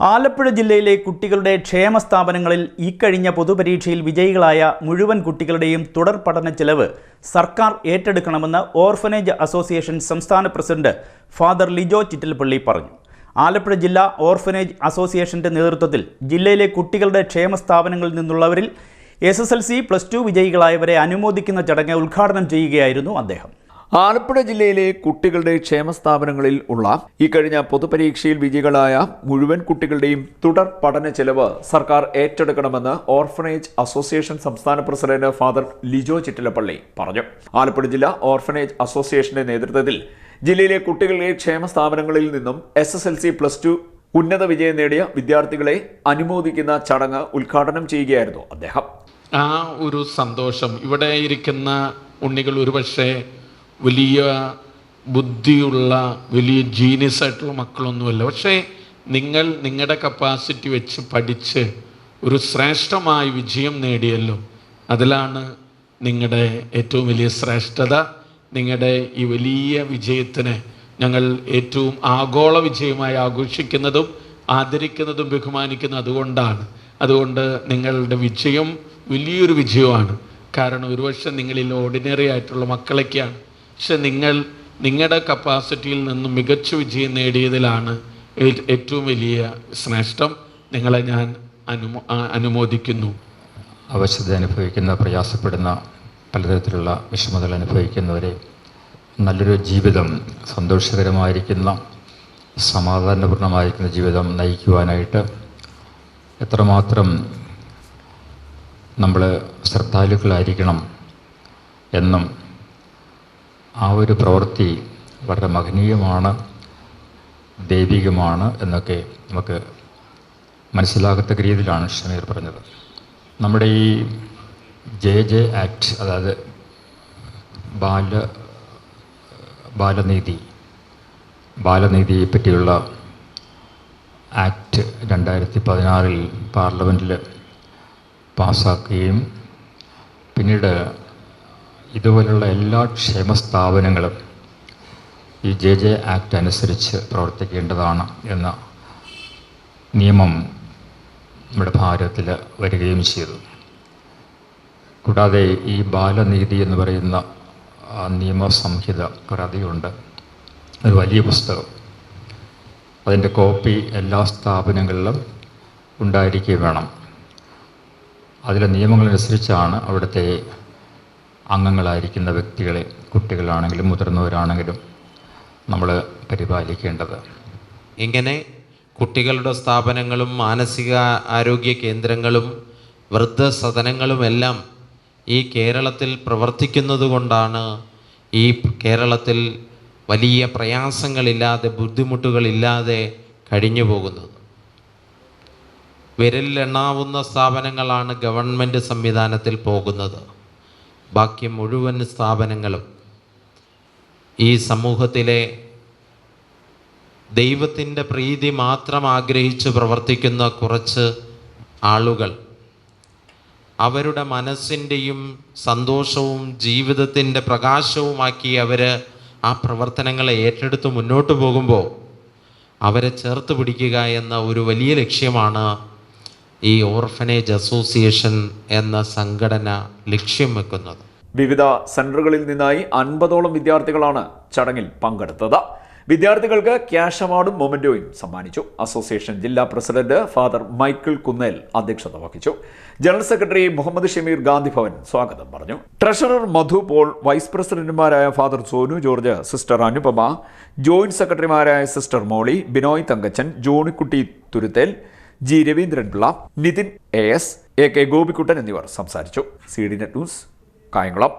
ആലപ്പുഴ ജില്ലയിലെ കുട്ടികളുടെ ക്ഷേമ സ്ഥാപനങ്ങളിൽ ഇക്കഴിഞ്ഞ പൊതുപരീക്ഷയിൽ വിജയികളായ മുഴുവൻ കുട്ടികളുടെയും തുടർ പഠന ചെലവ് സർക്കാർ ഏറ്റെടുക്കണമെന്ന് ഓർഫനേജ് അസോസിയേഷൻ സംസ്ഥാന പ്രസിഡന്റ് ഫാദർ ലിജോ ചിറ്റൽപ്പള്ളി പറഞ്ഞു. ആലപ്പുഴ ജില്ലാ ഓർഫനേജ് അസോസിയേഷന്റെ നേതൃത്വത്തിൽ ജില്ലയിലെ കുട്ടികളുടെ ക്ഷേമ സ്ഥാപനങ്ങളിൽ നിന്നുള്ളവരിൽ S S L C plus two വിജയികളായവരെ അനുമോദിക്കുന്ന ചടങ്ങ് ഉദ്ഘാടനം ചെയ്യുകയായിരുന്നു അദ്ദേഹം. ആലപ്പുഴ ജില്ലയിലെ കുട്ടികളുടെ ക്ഷേമ സ്ഥാപനങ്ങളിൽ ഉള്ള ഇക്കഴിഞ്ഞ കഴിഞ്ഞ പൊതുപരീക്ഷയിൽ വിജയികളായ മുഴുവൻ കുട്ടികളുടെയും തുടർ പഠന ചെലവ് സർക്കാർ ഏറ്റെടുക്കണമെന്ന് ഓർഫനേജ് അസോസിയേഷൻ സംസ്ഥാന പ്രസിഡന്റ് ഫാദർ ലിജോ ചിറ്റിലപ്പള്ളി പറഞ്ഞു. ആലപ്പുഴ ജില്ലാ ഓർഫനേജ് അസോസിയേഷന്റെ നേതൃത്വത്തിൽ ജില്ലയിലെ കുട്ടികളുടെ ക്ഷേമ സ്ഥാപനങ്ങളിൽ നിന്നും S S L C plus two ഉന്നത വിജയം നേടിയ വിദ്യാർത്ഥികളെ അനുമോദിക്കുന്ന ചടങ്ങ് ഉദ്ഘാടനം ചെയ്യുകയായിരുന്നു അദ്ദേഹം. ആ ഒരു സന്തോഷം. ഇവിടെ ഇരിക്കുന്ന ഉണ്ണികൾ ഒരുപക്ഷെ വലിയ ബുദ്ധിയുള്ള വലിയ ജീനിയസ് ആയിട്ടുള്ള മക്കളൊന്നുമല്ല. പക്ഷേ നിങ്ങൾ നിങ്ങളുടെ കപ്പാസിറ്റി വെച്ച് പഠിച്ച് ഒരു ശ്രേഷ്ഠമായ വിജയം നേടിയല്ലോ. അതിലാണ് നിങ്ങളുടെ ഏറ്റവും വലിയ ശ്രേഷ്ഠത. നിങ്ങളുടെ ഈ വലിയ വിജയത്തിന് ഞങ്ങൾ ഏറ്റവും ആഗോള വിജയമായി ആഘോഷിക്കുന്നതും ആദരിക്കുന്നതും ബഹുമാനിക്കുന്നതും അതുകൊണ്ടാണ്. അതുകൊണ്ട് നിങ്ങളുടെ വിജയം വലിയൊരു വിജയമാണ്. കാരണം ഒരുപക്ഷെ നിങ്ങളിൽ ഓർഡിനറി ആയിട്ടുള്ള മക്കളൊക്കെയാണ് പക്ഷെ നിങ്ങൾ നിങ്ങളുടെ കപ്പാസിറ്റിയിൽ നിന്നും മികച്ച വിജയം നേടിയതിലാണ് ഏറ്റവും വലിയ ശ്രേഷ്ഠം. നിങ്ങളെ ഞാൻ അനുമോ അനുമോദിക്കുന്നു. അവശത അനുഭവിക്കുന്ന പ്രയാസപ്പെടുന്ന പലതരത്തിലുള്ള വിഷമതകൾ അനുഭവിക്കുന്നവരെ നല്ലൊരു ജീവിതം സന്തോഷകരമായിരിക്കുന്ന സമാധാനപൂർണമായിരിക്കുന്ന ജീവിതം നയിക്കുവാനായിട്ട് എത്രമാത്രം നമ്മൾ ശ്രദ്ധാലുക്കളായിരിക്കണം എന്നും ആ ഒരു പ്രവൃത്തി വളരെ മഹനീയമാണ് ദൈവികമാണ് എന്നൊക്കെ നമുക്ക് മനസ്സിലാകത്തക്ക രീതിയിലാണ് ഷമീർ പറഞ്ഞത്. നമ്മുടെ ഈ ജെ ജെ ആക്ട് അതായത് ബാല ബാലനീതി ബാലനീതിയെ പറ്റിയുള്ള ആക്ട് രണ്ടായിരത്തി പതിനാറിൽ പാർലമെന്റിൽ പാസ്സാക്കുകയും പിന്നീട് ഇതുപോലുള്ള എല്ലാ ക്ഷേമ സ്ഥാപനങ്ങളും ഈ ജെ ജെ ആക്ട് അനുസരിച്ച് പ്രവർത്തിക്കേണ്ടതാണ് എന്ന നിയമം നമ്മുടെ ഭാരതത്തിൽ വരികയും ചെയ്തു. കൂടാതെ ഈ ബാലനീതി എന്ന് പറയുന്ന നിയമസംഹിത ഒരധികമുണ്ട് ഒരു വലിയ പുസ്തകം. അതിന്റെ കോപ്പി എല്ലാ സ്ഥാപനങ്ങളിലും ഉണ്ടായിരിക്കുകയും വേണം. അതിലെ നിയമങ്ങളനുസരിച്ചാണ് അവിടുത്തെ അംഗങ്ങളായിരിക്കുന്ന വ്യക്തികളെ കുട്ടികളാണെങ്കിലും മുതിർന്നവരാണെങ്കിലും നമ്മൾ പരിപാലിക്കേണ്ടത്. ഇങ്ങനെ കുട്ടികളുടെ സ്ഥാപനങ്ങളും മാനസിക ആരോഗ്യ കേന്ദ്രങ്ങളും വൃദ്ധസദനങ്ങളുമെല്ലാം ഈ കേരളത്തിൽ പ്രവർത്തിക്കുന്നത് കൊണ്ടാണ് ഈ കേരളത്തിൽ വലിയ പ്രയാസങ്ങളില്ലാതെ ബുദ്ധിമുട്ടുകളില്ലാതെ കഴിഞ്ഞു പോകുന്നത്. വിരലിലെണ്ണാവുന്ന സ്ഥാപനങ്ങളാണ് ഗവൺമെന്റ് സംവിധാനത്തിൽ പോകുന്നത്. ബാക്കി മുഴുവൻ സ്ഥാപനങ്ങളും ഈ സമൂഹത്തിലെ ദൈവത്തിന്റെ പ്രീതി മാത്രം ആഗ്രഹിച്ച് പ്രവർത്തിക്കുന്ന കുറച്ച് ആളുകൾ അവരുടെ മനസ്സിന്റെയും സന്തോഷവും ജീവിതത്തിന്റെ പ്രകാശവുമാക്കി അവർ ആ പ്രവർത്തനങ്ങളെ ഏറ്റെടുത്ത് മുന്നോട്ട് പോകുമ്പോൾ അവരെ ചേർത്ത് പിടിക്കുക എന്ന ഒരു വലിയ ലക്ഷ്യമാണ് ഈ ഓർഫനേജ് അസോസിയേഷൻ എന്ന സംഘടന ലക്ഷ്യം വെക്കുന്നത്. വിവിധ സെന്ററുകളിൽ നിന്നായി അൻപതോളം വിദ്യാർത്ഥികളാണ് ചടങ്ങിൽ പങ്കെടുത്തത്. വിദ്യാർത്ഥികൾക്ക് ക്യാഷ് അവാർഡും മൊമെന്റോയും സമ്മാനിച്ചു. അസോസിയേഷൻ ജില്ലാ പ്രസിഡന്റ് ഫാദർ മൈക്കിൾ കുന്നേൽ അധ്യക്ഷത വഹിച്ചു. ജനറൽ സെക്രട്ടറി മുഹമ്മദ് ഷമീർ ഗാന്ധി ഭവൻ സ്വാഗതം പറഞ്ഞു. ട്രഷറർ മധു പോൾ വൈസ് പ്രസിഡന്റുമാരായ father Sonu George sister Anupama joint സെക്രട്ടറിമാരായ sister Molly Binoy Thankachan Johnykutty Thuruthel G Raveendranpillai Nithin A S A K Gopikuttan എന്നിവർ സംസാരിച്ചു. C D net news Kayamkulam.